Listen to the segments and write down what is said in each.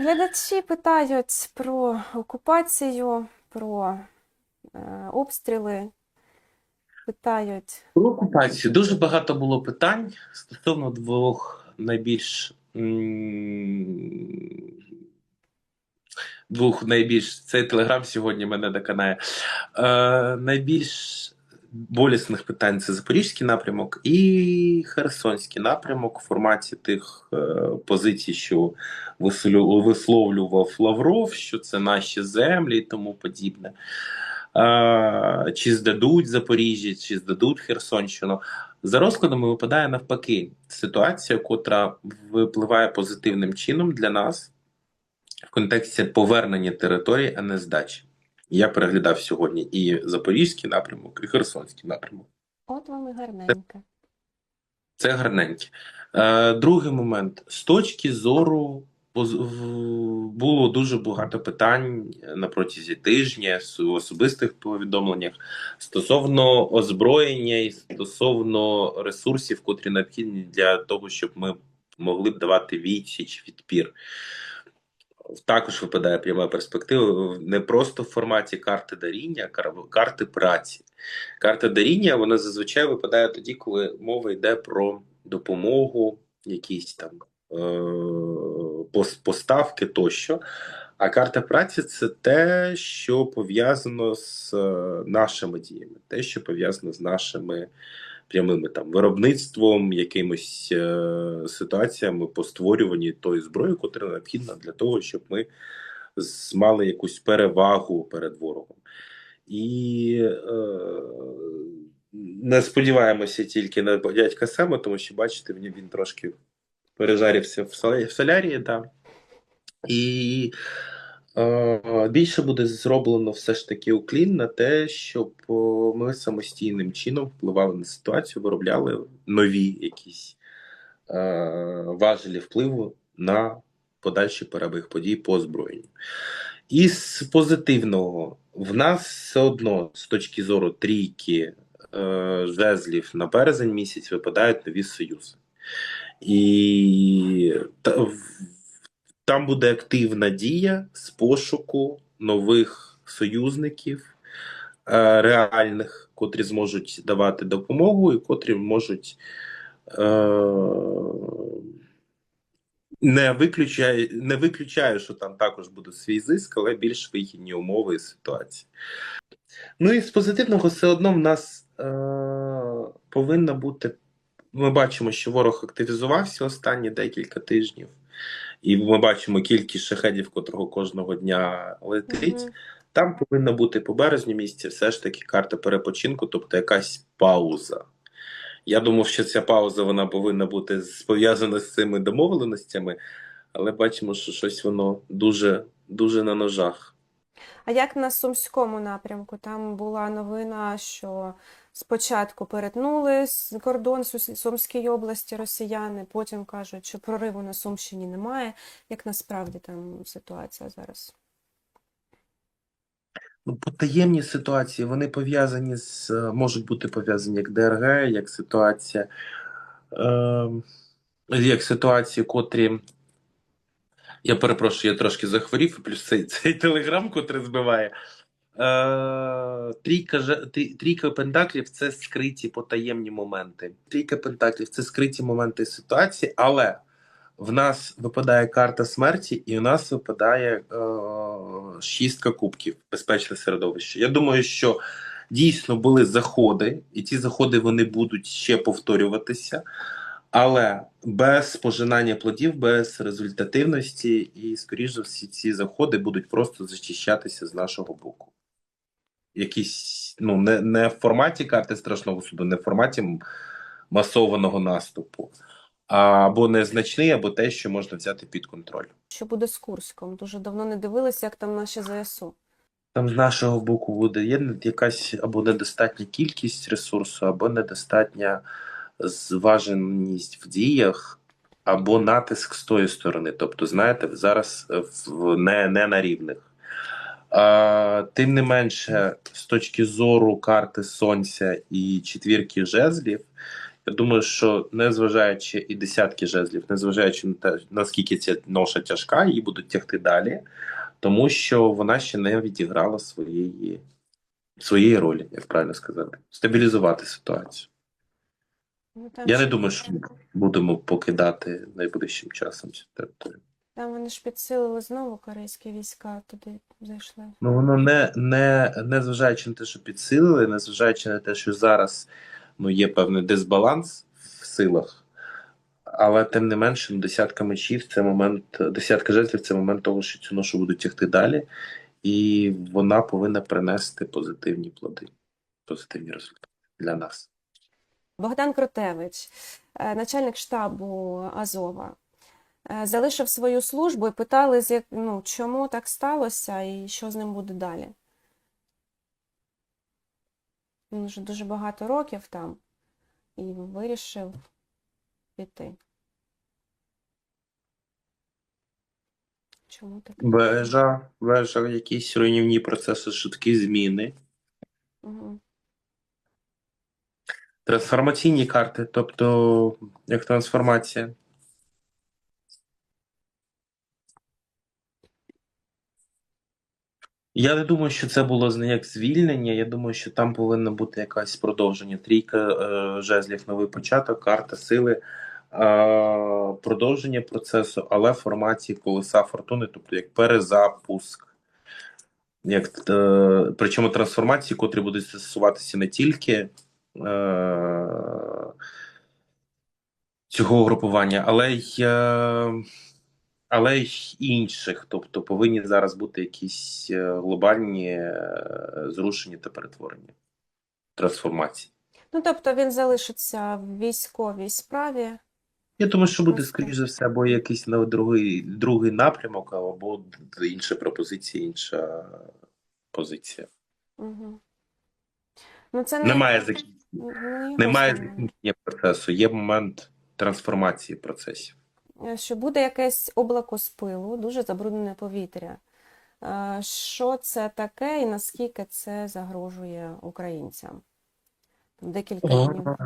Глядачі питають про окупацію, про е, обстріли. Питають, Про окупацію дуже багато було питань стосовно двох найбільш двох найбільш цей телеграм сьогодні мене доконає. Е, найбільш болісних питань це Запорізький напрямок і Херсонський напрямок в форматі тих е, позицій, що висловлював Лавров, що це наші землі і тому подібне. Е, чи здадуть Запоріжжя, чи здадуть Херсонщину. За розкладами випадає навпаки ситуація, котра випливає позитивним чином для нас в контексті повернення території, а не здачі. Я переглядав сьогодні і Запорізький напрямок, і Херсонський напрямок. от вам і гарненьке. Це гарненьке. Е, другий момент. З точки зору було дуже багато питань на протязі тижня в особистих повідомленнях стосовно озброєння і стосовно ресурсів, котрі необхідні для того, щоб ми могли б давати відсіч, відпір. Також випадає пряма перспектива не просто в форматі карти даріння, а карти праці. Карта даріння вона зазвичай випадає тоді, коли мова йде про допомогу, якісь там е- поставки тощо. А карта праці це те, що пов'язано з е, нашими діями, те, що пов'язано з нашими прямими там виробництвом, якимись е, ситуаціями по створюванні тої зброї, котра необхідна для того, щоб ми мали якусь перевагу перед ворогом. І е, не сподіваємося тільки на дядька Сема, тому що, бачите, він, трошки пережарився в, солярії, да. І більше буде зроблено все ж таки уклін на те, щоб ми самостійним чином впливали на ситуацію, виробляли нові якісь е, важелі впливу на подальший перебіг подій по озброєнню. Із позитивного, в нас все одно з точки зору трійки е, жезлів на березень місяць випадають нові союзи. І та, там буде активна дія з пошуку нових союзників е, реальних, котрі зможуть давати допомогу і котрі можуть. Е, не виключає, не виключаю, що там також буде свій зиск, але більш вигідні умови і ситуації. Ну і з позитивного все одно в нас е, повинна бути. Ми бачимо, що ворог активізувався останні декілька тижнів, і ми бачимо кількість шахедів, котрого кожного дня летить. Мгм. Там повинна бути по березню місці все ж таки карта перепочинку, тобто якась пауза. Я думав, що ця пауза вона повинна бути пов'язана з цими домовленостями, але бачимо, що щось воно дуже, дуже на ножах. А як на Сумському напрямку? Там була новина, що спочатку перетнули кордон Сумської області росіяни, потім кажуть, що прориву на Сумщині немає. Як насправді там ситуація зараз? Ну, потаємні ситуації вони пов'язані з можуть бути пов'язані як ДРГ, як ситуація, е, як ситуації, котрі. Я перепрошую, я трошки захворів, плюс цей, цей телеграм, котрий збиває. Е, трійка, трійка пентаклів це скриті потаємні моменти. Трійка пентаклів це скриті моменти ситуації, але в нас випадає карта смерті, і у нас випадає е, шістка кубків, безпечне середовище. Я думаю, що дійсно були заходи, і ті заходи вони будуть ще повторюватися. Але без пожинання плодів, без результативності, і, скоріш за всі, ці заходи будуть просто зачищатися з нашого боку. Якісь, ну, не, не в форматі карти страшного суду, не в форматі масованого наступу, або незначний, або те, що можна взяти під контроль. Що буде з Курськом? Дуже давно не дивилися, як там наші ЗСУ. Там з нашого боку буде є якась або недостатня кількість ресурсу, або недостатня зваженість в діях, або натиск з тої сторони. Тобто, знаєте, зараз в не, не на рівних. Тим не менше, з точки зору карти Сонця і четвірки жезлів, Я думаю, що незважаючи і десятки жезлів, незважаючи на те, наскільки ця ноша тяжка, її будуть тягти далі, тому що вона ще не відіграла своєї, своєї ролі, як правильно сказати, стабілізувати ситуацію. Ну, Я не думаю, що ми будемо покидати найближчим часом цю територію. Там вони ж підсилили знову корейські війська туди зайшли. Ну воно не, не, не зважаючи на те, що підсилили, не зважаючи на те, що зараз ну, є певний дисбаланс в силах, але тим не менше, ну, десятка мечів це момент, десятка жезлів це момент того, що цю ношу будуть тягти далі, і вона повинна принести позитивні плоди, позитивні результати для нас. Богдан Кротевич, е, начальник штабу Азова, залишив свою службу і питали, ну, чому так сталося і що з ним буде далі. Він вже дуже багато років там і вирішив піти. Чому так? Вежа, вежа, якісь руйнівні процеси, швидкі зміни. Угу. Трансформаційні карти, тобто як трансформація. Я не думаю, що це було з- як звільнення. Я думаю, що там повинно бути якась продовження. Трійка е, жезлів, новий початок, карта сили, е, продовження процесу, але в форматі колеса фортуни, тобто як перезапуск. Як, е, причому трансформації, котрі будуть стосуватися не тільки е, цього групування, але е, але й інших. Тобто повинні зараз бути якісь е, глобальні е, зрушення та перетворення, трансформації. Ну, тобто він залишиться в військовій справі. Я думаю, що буде, скоріш за все, або якийсь на другий, другий напрямок, або інша пропозиція, інша позиція. Угу. Ну, це не, Немає закінчення. ну, Немає закінчення процесу, є момент трансформації процесів. Е, що буде якесь облако з пилу, дуже забруднене повітря. Е, Що це таке і наскільки це загрожує українцям? Декілька днів.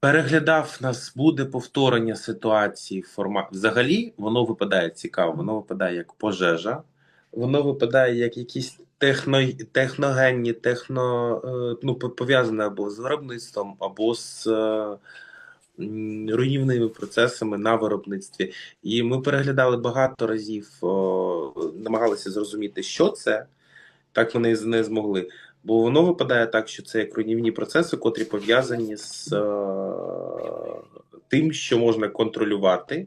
Переглядав нас, буде повторення ситуації формат. Взагалі, воно випадає цікаво, воно випадає як пожежа, воно випадає як якісь техно, техногенні, техно, е, ну, пов'язане або з виробництвом, або з е, руйнівними процесами на виробництві. І ми переглядали багато разів, намагалися зрозуміти, що це. Так вони не змогли. Бо воно випадає так, що це як руйнівні процеси, котрі пов'язані з е, тим, що можна контролювати,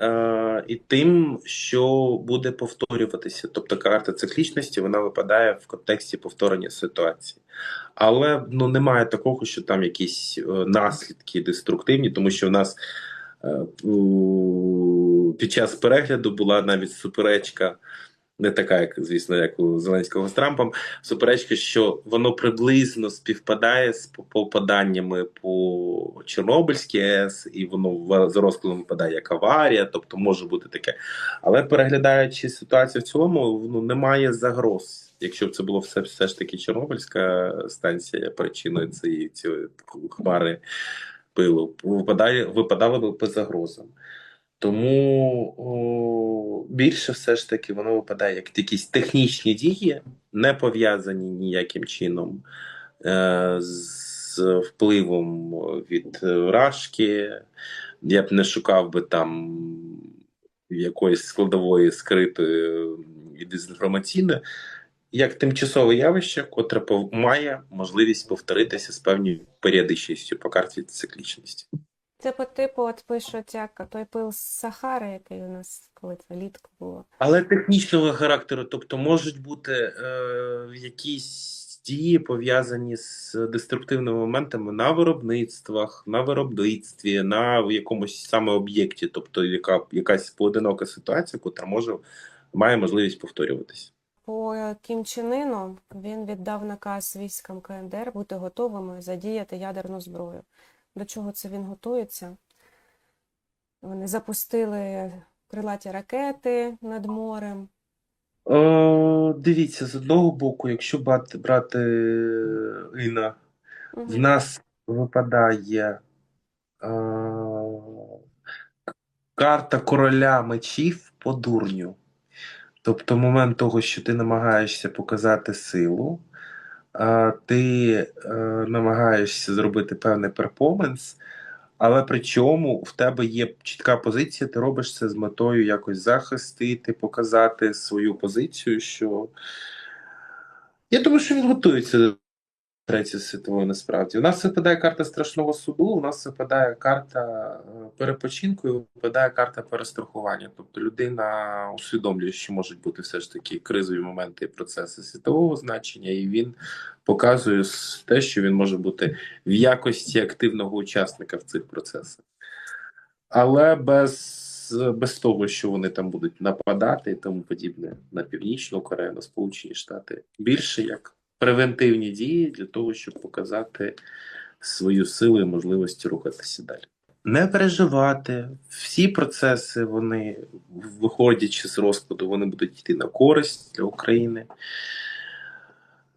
е, і тим, що буде повторюватися. Тобто карта циклічності вона випадає в контексті повторення ситуації. Але ну, немає такого, що там якісь е, наслідки деструктивні, тому що в нас е, під час перегляду була навіть суперечка. Не така, як звісно, як у Зеленського з Трампом, суперечка, що воно приблизно співпадає з попаданнями по Чорнобильській АЕС, і воно за розкладом випадає як аварія, тобто може бути таке. Але переглядаючи ситуацію в цілому, ну немає загроз. Якщо б це було все, все ж таки Чорнобильська станція причиною цієї цієї хмари пилу, випадає, випадали б по загрозам. Тому о, більше все ж таки воно випадає як якісь технічні дії, не пов'язані ніяким чином е, з впливом від рашки. Я б не шукав би там якоїсь складової скритої дезінформаційної, як тимчасове явище, котре має можливість повторитися з певною періодичністю по карті циклічності. Це по типу, от пишуть, як той пил з Сахари, який у нас коли це літко було. Але технічного характеру, тобто можуть бути е, якісь дії пов'язані з деструктивними моментами на виробництвах, на виробництві, на якомусь саме об'єкті, тобто яка якась поодинока ситуація, котра може має можливість повторюватися. По Кім Чен Ыну він віддав наказ військам КНДР бути готовими задіяти ядерну зброю. До чого це він готується? Вони запустили крилаті ракети над морем. О, дивіться, з одного боку, якщо брати, брати Іна, в нас випадає е, карта короля мечів по дурню. Тобто момент того, що ти намагаєшся показати силу, е, ти е, намагаєшся зробити певний перформанс, але при чому в тебе є чітка позиція, ти робиш це з метою якось захистити, показати свою позицію, що я думаю, що він готується до Третьої світової насправді. У нас випадає карта страшного суду, у нас випадає карта е, перепочинку і випадає карта перестрахування. Тобто людина усвідомлює, що можуть бути все ж таки кризові моменти і процеси світового значення, і він показує те, що він може бути в якості активного учасника в цих процесах. Але без, без того, що вони там будуть нападати і тому подібне на Північну Корею, на Сполучені Штати, більше як превентивні дії для того, щоб показати свою силу і можливості рухатися далі. Не переживати, всі процеси, вони, виходячи з розкладу, вони будуть йти на користь для України.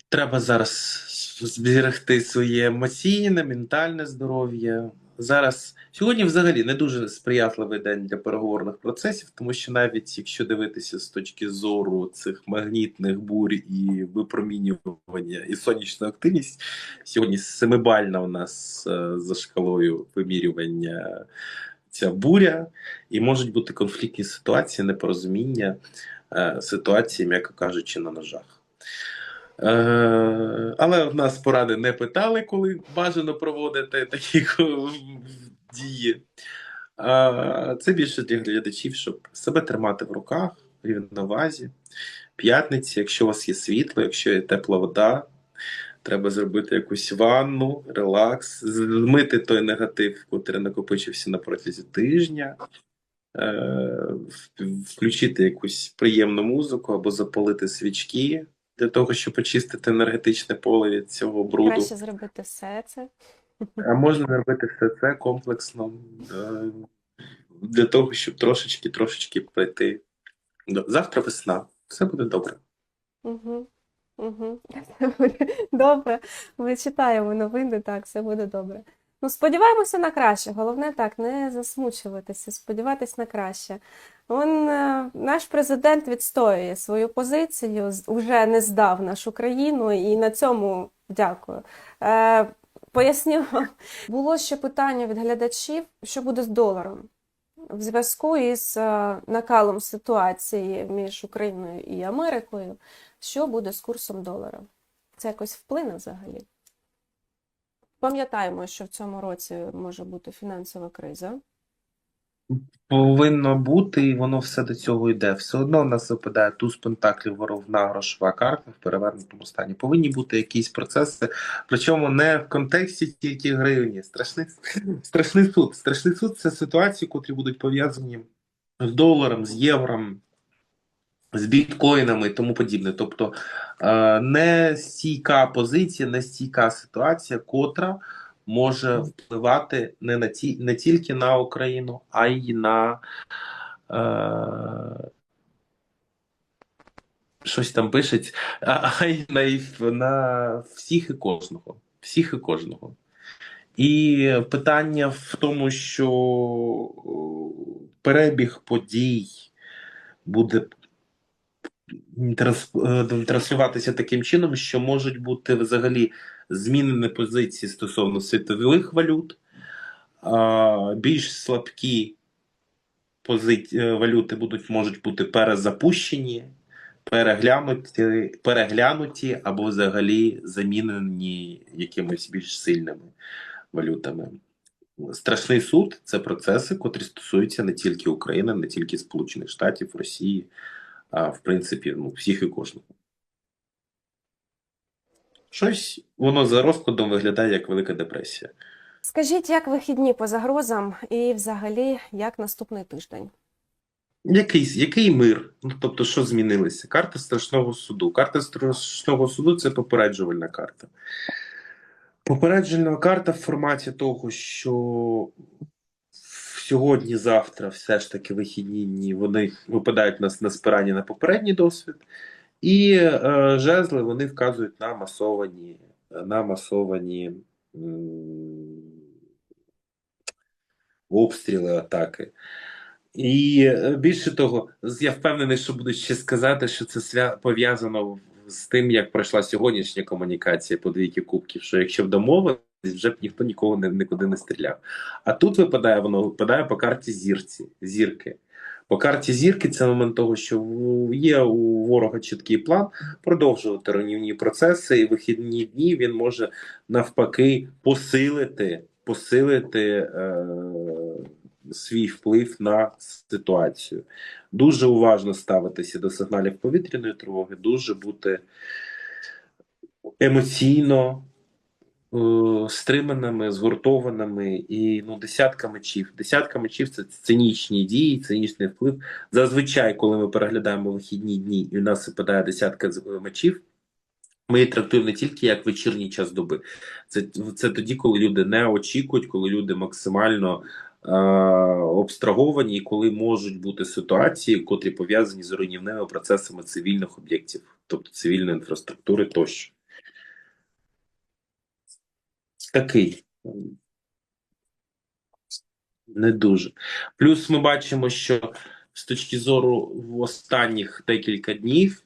Треба зараз зберегти своє емоційне, ментальне здоров'я. Зараз сьогодні взагалі не дуже сприятливий день для переговорних процесів, тому що навіть якщо дивитися з точки зору цих магнітних бурь і випромінювання і сонячну активність, сьогодні семибальна у нас е, за шкалою вимірювання ця буря, і можуть бути конфліктні ситуації, непорозуміння, е, ситуації, м'яко кажучи, на ножах. Е, але в нас поради не питали, коли бажано проводити такі дії. Е, Це більше для глядачів, щоб себе тримати в руках, рівновазі. П'ятниці, якщо у вас є світло, якщо є тепла вода, треба зробити якусь ванну, релакс, змити той негатив, який накопичився на протязі тижня. Е, Включити якусь приємну музику або запалити свічки для того, щоб очистити енергетичне поле від цього бруду. Краще зробити все це. А можна зробити все це комплексно е, для того, щоб трошечки, трошечки пройти. Завтра весна, все буде добре. Угу. Угу. Все буде добре. Ми читаємо новини, так, все буде добре. Ну, сподіваємося на краще. Головне так, не засмучуватися, сподіватись на краще. Он, е, наш президент відстоює свою позицію, уже не здав нашу країну, і на цьому дякую. Е, поясню. Було ще питання від глядачів, що буде з доларом. В зв'язку із е, накалом ситуації між Україною і Америкою, що буде з курсом долара? Це якось вплине взагалі? Пам'ятаємо, що в цьому році може бути фінансова криза. Повинно бути, і воно все до цього йде. Все одно в нас випадає туз пентаклів воровна грошова карта в перевернутому стані. Повинні бути якісь процеси, причому не в контексті тільки гривні. Страшний, страшний суд. Страшний суд це ситуації, котрі будуть пов'язані з доларом, з євром, з біткоїнами і тому подібне. Тобто е, не стійка позиція, не стійка ситуація, котра може впливати не на ті, не тільки на Україну, а й на е, щось там пишуть, а, й на, на всіх і кожного. Всіх і кожного. І питання в тому, що перебіг подій буде е, транслюватися таким чином, що можуть бути взагалі змінені позиції стосовно світових валют, більш слабкі позиці... е, валюти будуть, можуть бути перезапущені, переглянуті, переглянуті або взагалі замінені якимись більш сильними валютами. Страшний суд це процеси, котрі стосуються не тільки України, не тільки Сполучених Штатів, Росії, в принципі ну, всіх і кожного. Щось воно за розкладом виглядає як Велика депресія. Скажіть, як вихідні по загрозам і взагалі як наступний тиждень? Який, який мир? Ну, тобто, що змінилося? Карта страшного суду. Карта страшного суду це попереджувальна карта. Попереджувальна карта в форматі того, що сьогодні-завтра все ж таки вихідні дні вони випадають нас на спирання на попередній досвід, і е, жезли вони вказують на масовані, на масовані м, обстріли, атаки. І е, більше того, я впевнений, що будуть ще сказати, що це свя... пов'язано з тим, як пройшла сьогоднішня комунікація по двійки кубків, що якщо б домовились, вже б ніхто нікого не, нікуди не стріляв. А тут випадає воно випадає по карті зірці, зірки. По карті зірки це момент того, що є у ворога чіткий план продовжувати руйнівні процеси, і вихідні дні він може навпаки посилити, посилити е, свій вплив на ситуацію. Дуже уважно ставитися до сигналів повітряної тривоги, дуже бути емоційно стриманими, згуртованими і ну, десятка мечів. Десятка мечів це цинічні дії, цинічний вплив. Зазвичай, коли ми переглядаємо вихідні дні, і у нас випадає десятка з- мечів. Ми її трактуємо не тільки як вечірній час доби. Це, це тоді, коли люди не очікують, коли люди максимально е, обстраговані, і коли можуть бути ситуації, котрі пов'язані з руйнівними процесами цивільних об'єктів, тобто цивільної інфраструктури тощо. Такий. Не дуже. Плюс ми бачимо, що з точки зору в останніх декілька днів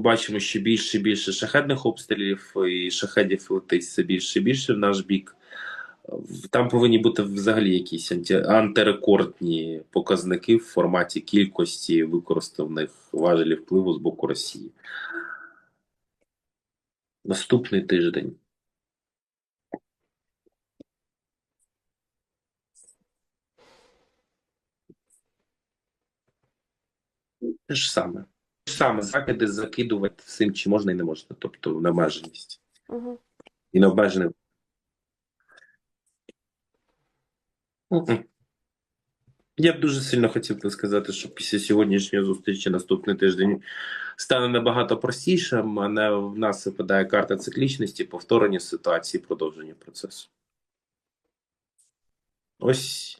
бачимо, що більше і більше шахедних обстрілів і шахедів летить все більше і більше в наш бік. Там повинні бути взагалі якісь анті, антирекордні показники в форматі кількості використаних важелів впливу з боку Росії. Наступний тиждень. Те ж саме. Те ж саме закиди закидувати всім, чи можна і не можна, тобто в обмеженість. Угу. І на обмежене. Я б дуже сильно хотів би сказати, що після сьогоднішньої зустрічі наступний тиждень стане набагато простішим, а не в нас випадає карта циклічності, повторення ситуації, продовження процесу. Ось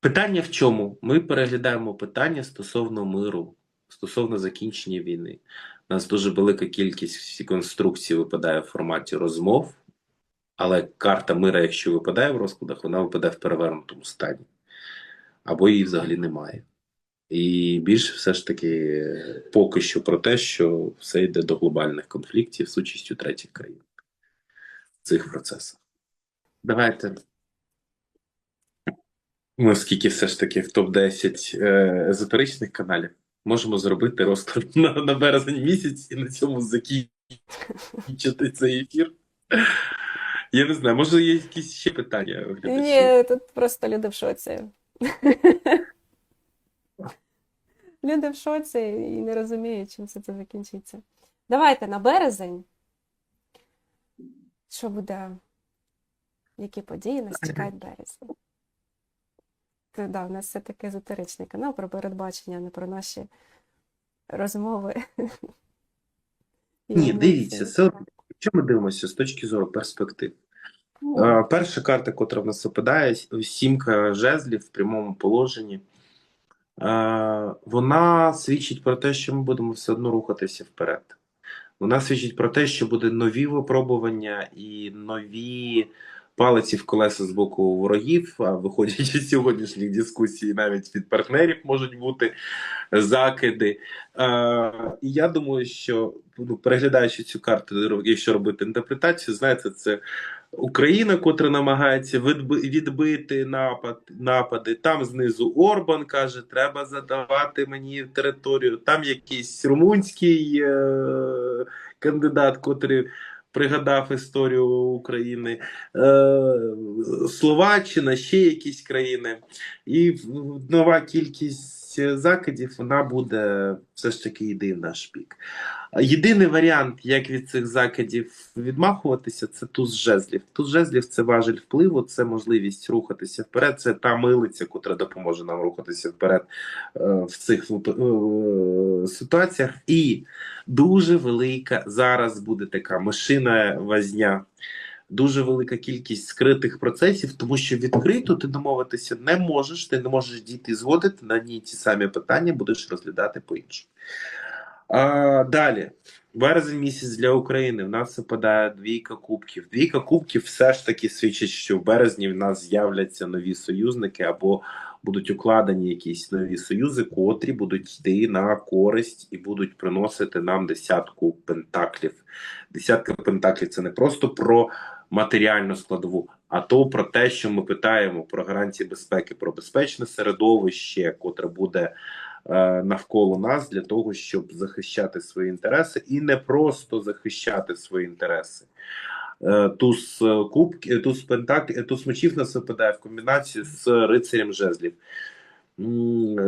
питання в чому? Ми переглядаємо питання стосовно миру, стосовно закінчення війни. У нас дуже велика кількість конструкцій випадає в форматі розмов, але карта мира, якщо випадає в розкладах, вона випадає в перевернутому стані. Або її взагалі немає. І більше все ж таки поки що про те, що все йде до глобальних конфліктів з участю третіх країн в цих процесах. Давайте. Ну, оскільки все ж таки в топ-10 е, езотеричних каналів можемо зробити розклад на, на березень місяць і на цьому закінчити цей ефір. Я не знаю, може є якісь ще питання у глядачів? Ні, тут просто люди в шоці. Люди в шоці і не розуміють, чим це, це закінчиться. Давайте на березень. Що буде? Які події нас чекають? Це, да, у нас все-таки езотеричний канал про передбачення, а не про наші розмови. Ні, дивіться, все одно, якщо ми дивимося з точки зору перспектив. Ну, Е, Перша карта, котра в нас випадає, сімка жезлів в прямому положенні. Е, Вона свідчить про те, що ми будемо все одно рухатися вперед. Вона свідчить про те, що буде нові випробування і нові палиці в колеса з боку ворогів. А виходячи з сьогоднішніх дискусій, навіть від партнерів можуть бути закиди. Е, І я думаю, що ну, переглядаючи цю карту, якщо робити інтерпретацію, знаєте, це Україна, котра намагається відбити напад, напади. Там знизу Орбан каже, треба задавати мені територію. Там якийсь румунський е- кандидат, котрий пригадав історію України, е- Словаччина, ще якісь країни. І нова кількість закидів вона буде все ж таки йти в наш бік. Єдиний варіант, як від цих закидів відмахуватися, це туз жезлів. Туз жезлів це важель впливу, це можливість рухатися вперед. Це та милиця, котра допоможе нам рухатися вперед е, в цих е, ситуаціях. І дуже велика зараз буде така мишина возня. Дуже велика кількість скритих процесів, тому що відкрито ти домовитися не можеш, ти не можеш дійти згоди, ти на ній ті самі питання будеш розглядати по-іншому. А, далі. Березень місяць для України. В нас випадає двійка кубків. Двійка кубків все ж таки свідчить, що в березні в нас з'являться нові союзники або будуть укладені якісь нові союзи, котрі будуть йти на користь і будуть приносити нам десятку пентаклів. Десятка пентаклів це не просто про матеріальну складову, а то про те, що ми питаємо про гарантії безпеки, про безпечне середовище, котре буде е, навколо нас для того, щоб захищати свої інтереси, і не просто захищати свої інтереси. Е, Туз е, кубки, туз пентаклів, туз мечів нас випадає в комбінації з рицарем жезлів.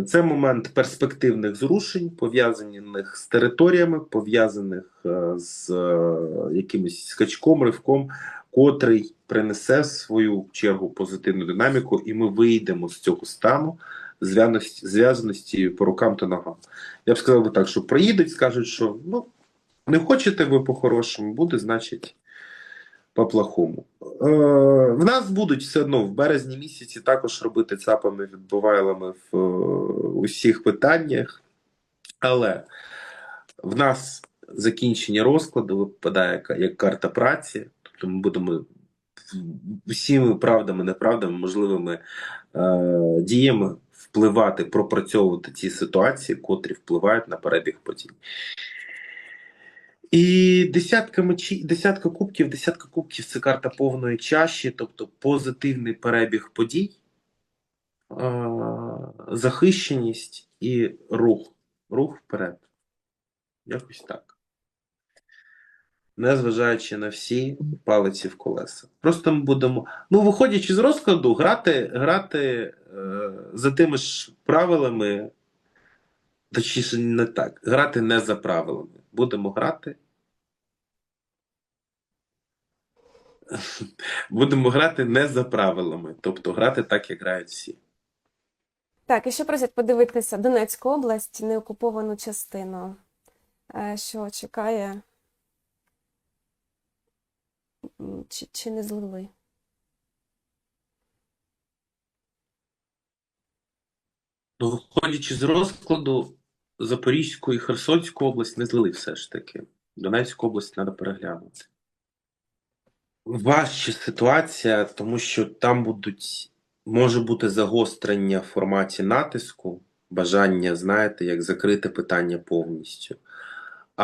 Це момент перспективних зрушень, пов'язаних з територіями, пов'язаних е, з е, якимось скачком, ривком, котрий принесе в свою чергу позитивну динаміку, і ми вийдемо з цього стану зв'язаності, по рукам та ногам. Я б сказав би так, що приїдуть, скажуть, що ну, не хочете ви по-хорошому, буде, значить, по-плохому. Е, в нас будуть все одно в березні місяці також робити цапами відбувайлами в е, усіх питаннях, але в нас закінчення розкладу випадає як карта праці, тобто ми будемо всіми правдами, неправдами, можливими е, діями впливати, пропрацьовувати ці ситуації, котрі впливають на перебіг подій. І десятка мечі, десятка кубків, десятка кубків це карта повної чаші, тобто позитивний перебіг подій, е, захищеність і рух. Рух вперед. Якось так. Незважаючи на всі палиці в колеса. Просто ми будемо, ну, виходячи з розкладу, грати, грати е, за тими ж правилами, точніше, не так, грати не за правилами. Будемо грати. Будемо грати не за правилами, тобто грати так, як грають всі. Так, і ще просять подивитися Донецьку область, неокуповану частину. Е, Що чекає? Чи, чи не злили? Ну, виходячи з розкладу, Запорізьку і Херсонську область не злили все ж таки. Донецьку область треба переглянути. Важча ситуація, тому що там будуть, може бути загострення в форматі натиску, бажання, знаєте, як закрити питання повністю.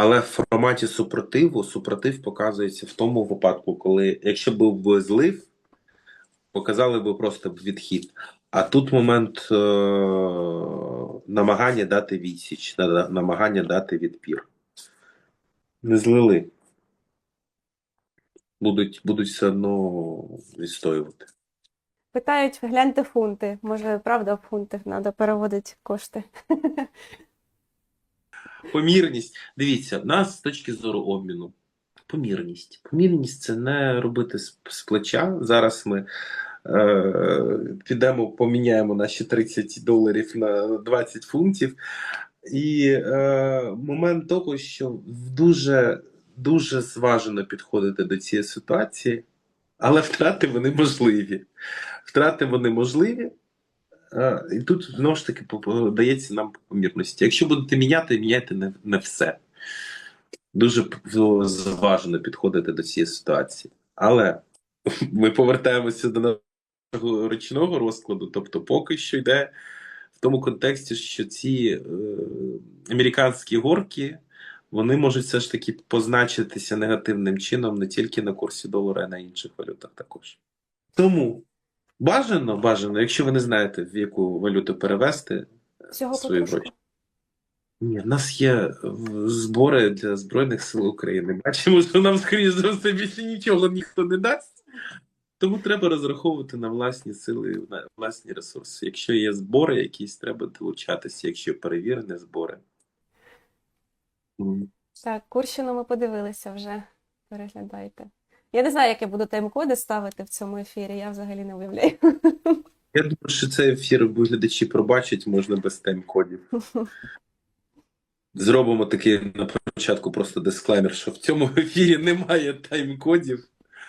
Але в форматі супротиву, супротив показується в тому випадку, коли, якщо був би злив, показали би просто відхід. А тут момент е- намагання дати відсіч, на- намагання дати відпір. Не злили. Будуть, будуть все одно відстоювати. Питають, гляньте фунти. Може, правда, в фунтах треба переводити кошти. Помірність. Дивіться, нас з точки зору обміну. Помірність. Помірність це не робити з плеча. Зараз ми е, підемо, поміняємо наші 30 доларів на 20 фунтів. І е, момент того, що дуже, дуже зважено підходити до цієї ситуації, але втрати вони можливі. Втрати вони можливі. І тут знову ж таки дається нам помірності. Якщо будете міняти, міняйте не, не все. Дуже зважено підходити до цієї ситуації. Але ми повертаємося до нашого річного розкладу. Тобто, поки що йде в тому контексті, що ці е, американські горки вони можуть все ж таки позначитися негативним чином не тільки на курсі долара, а й на інших валютах також. Тому бажано, бажано, якщо ви не знаєте, в яку валюту перевести Всього свої потрошку. гроші. Ні, в нас є збори для Збройних сил України. Бачимо, що нам, скоріш за все, більше нічого ніхто не дасть. Тому треба розраховувати на власні сили, на власні ресурси. Якщо є збори якісь, треба долучатися, якщо перевірені збори. Так, Курщину ми подивилися вже. Переглядайте. Я не знаю, як я буду тайм-коди ставити в цьому ефірі, я взагалі не уявляю. Я думаю, що цей ефір глядачі пробачать, можна без тайм-кодів. Зробимо такий на початку просто дисклеймер, що в цьому ефірі немає тайм-кодів.